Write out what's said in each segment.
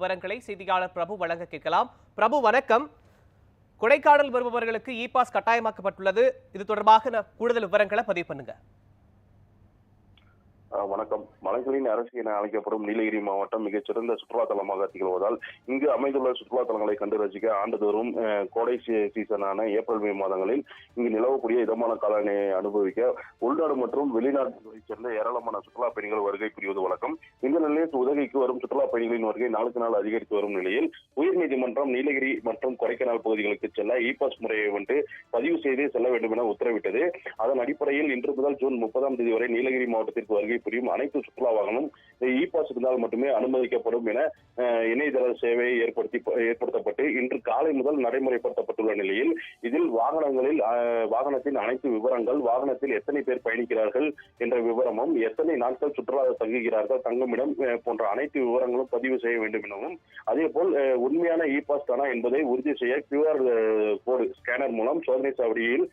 விவரங்களை செய்தியாளர் பிரபு வழங்க கேட்கலாம். பிரபு வணக்கம். கொடைக்கானல் வருபவர்களுக்கு இ பாஸ் கட்டாயமாக்கப்பட்டுள்ளது. இது தொடர்பாக கூடுதல் விவரங்களை பதிவு பண்ணுங்க. வணக்கம். மலைகளின் அரசு என அழைக்கப்படும் நீலகிரி மாவட்டம் மிகச்சிறந்த சுற்றுலா தலமாக திகழ்வதால் இங்கு அமைந்துள்ள சுற்றுலா தலங்களை கண்டு ரசிக்க ஆண்டுதோறும் கோடை சீசனான ஏப்ரல் மே மாதங்களில் இங்கு நிலவக்கூடிய இதமான காலநிலையை அனுபவிக்க உள்நாடு மற்றும் வெளிநாடுகளைச் சேர்ந்த ஏராளமான சுற்றுலா பயணிகள் வருகை புரிவது வழக்கம். இந்த நிலையில் உதகைக்கு வரும் சுற்றுலா பயணிகளின் வருகை நாளுக்கு நாள் அதிகரித்து வரும் நிலையில் உயர்நீதிமன்றம் நீலகிரி மற்றும் கொடைக்கானல் பகுதிகளுக்கு செல்ல இ பாஸ் முறையை வந்து பதிவு செய்து செல்ல வேண்டும் என உத்தரவிட்டது. அதன் அடிப்படையில் இன்று முதல் ஜூன் முப்பதாம் தேதி வரை நீலகிரி மாவட்டத்திற்கு வருகை புரியும் அனைத்து சுற்றுலா வாகனம் இ பாஸ் இருந்தால் மட்டுமே அனுமதிக்கப்படும் என இணையதள சேவை ஏற்படுத்தி ஏற்படுத்தப்பட்டு இன்று காலை முதல் நடைமுறைப்படுத்தப்பட்டுள்ள நிலையில் இதில் வாகனங்களில் வாகனத்தின் அனைத்து விவரங்கள் வாகனத்தில் எத்தனை பேர் பயணிக்கிறார்கள் என்ற விவரமும் எத்தனை நாட்கள் சுற்றுலா தங்குகிறார்கள் தங்குமிடம் போன்ற அனைத்து விவரங்களும் பதிவு செய்ய வேண்டும் எனவும் அதே போல் உண்மையான இ பாஸ் தானா என்பதை உறுதி செய்ய கியூஆர் கோடு ஸ்கேனர் மூலம் சோதனை சாவடியில்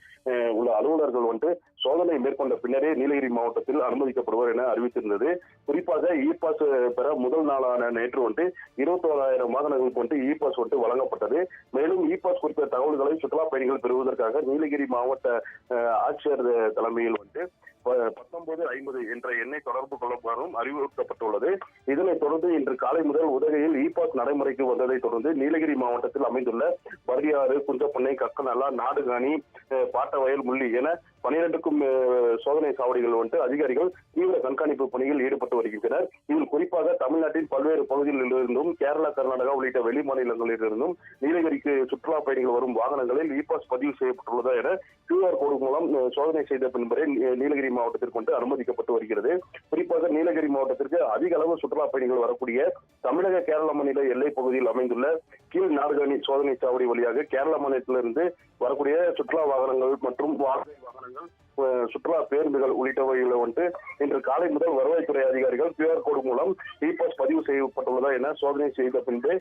உள்ள அலுவலர்கள் வந்து சோதனை மேற்கொண்ட பின்னரே நீலகிரி மாவட்டத்தில் அனுமதிக்கப்படுவர் என அறிவித்திருந்தது. குறிப்பாக இ பாஸ் பெற முதல் நாளான நேற்று வந்து இருபத்தோராயிரம் வாகனங்களுக்கு வந்து இ பாஸ் வந்து வழங்கப்பட்டது. மேலும் இ பாஸ் குறித்த தகவல்களை சுற்றுலா பயணிகள் பெறுவதற்காக நீலகிரி மாவட்ட ஆட்சியர் தலைமையில் வந்து பத்தொன்பது ஐம்பது என்ற எண்ணை தொடர்பு கொள்ளுமாறும் அறிவுறுத்தப்பட்டுள்ளது. இதனைத் தொடர்ந்து இன்று காலை முதல் உதகையில் இ பாஸ் நடைமுறைக்கு வந்ததை தொடர்ந்து நீலகிரி மாவட்டத்தில் அமைந்துள்ள பரியாறு குஞ்சப்பண்ணை கக்கநல்லா நாடுகாணி பாட்டவயல் முள்ளி என பனிரெண்டுக்கும் சோதனை சாவடிகள் வந்து அதிகாரிகள் தீவிர கண்காணிப்பு பணியில் ஈடுபட்டு வருகின்றனர். இதில் குறிப்பாக தமிழ்நாட்டின் பல்வேறு பகுதிகளிலிருந்தும் கேரளா கர்நாடகா உள்ளிட்ட வெளி மாநிலங்களிலிருந்தும் நீலகிரிக்கு சுற்றுலா பயணிகள் வரும் வாகனங்களில் இ பாஸ் பதிவு செய்யப்பட்டுள்ளதா என கியூஆர் கோடு மூலம் சோதனை செய்த பின்பரே நீலகிரி மாவட்டத்திற்கு கொண்டு அனுமதிக்கப்பட்டு வருகிறது. குறிப்பாக நீலகிரி மாவட்டத்திற்கு அதிக அளவு சுற்றுலா பயணிகள் வரக்கூடிய தமிழக கேரள மாநில எல்லை பகுதியில் அமைந்துள்ள கீழ் நாடுகாணி சோதனை சாவடி வழியாக கேரள மாநிலத்திலிருந்து வரக்கூடிய சுற்றுலா வாகனங்கள் மற்றும் வாகனங்கள் சுற்றுலா பேருந்துகள் உள்ளிட்டவைகளை வந்து இன்று காலை முதல் வருவாய்த்துறை அதிகாரிகள் கியூஆர் கோடு மூலம் இ பாஸ் பதிவு செய்யப்பட்டுள்ளதா என சோதனை செய்த பின்பு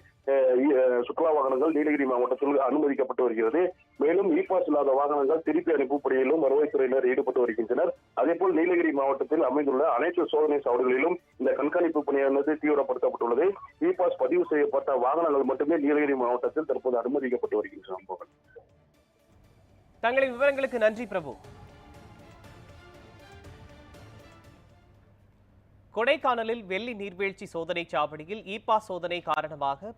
சுற்றுலா வாகனங்கள் நீலகிரி மாவட்டத்தில் அனுமதிக்கப்பட்டு வருகிறது. மேலும் இ பாஸ் இல்லாத வாகனங்கள் திருப்பி அனுப்பும் பணியிலும் வருவாய்த்துறையினர் ஈடுபட்டு வருகின்றனர். அதேபோல் நீலகிரி மாவட்டத்தில் அமைந்துள்ள அனைத்து சோதனை சாவடிகளிலும் இந்த கண்காணிப்பு பணியானது தீவிரப்படுத்தப்பட்டுள்ளது. இ பாஸ் பதிவு செய்யப்பட்ட வாகனங்கள் மட்டுமே நீலகிரி மாவட்டத்தில் தற்போது அனுமதிக்கப்பட்டு வருகின்றன தங்களின் விவரங்களுக்கு நன்றி பிரபு. கொடைக்கானலில் வெள்ளி நீர்வீழ்ச்சி சோதனை சாவடியில் இ பாஸ் சோதனை காரணமாக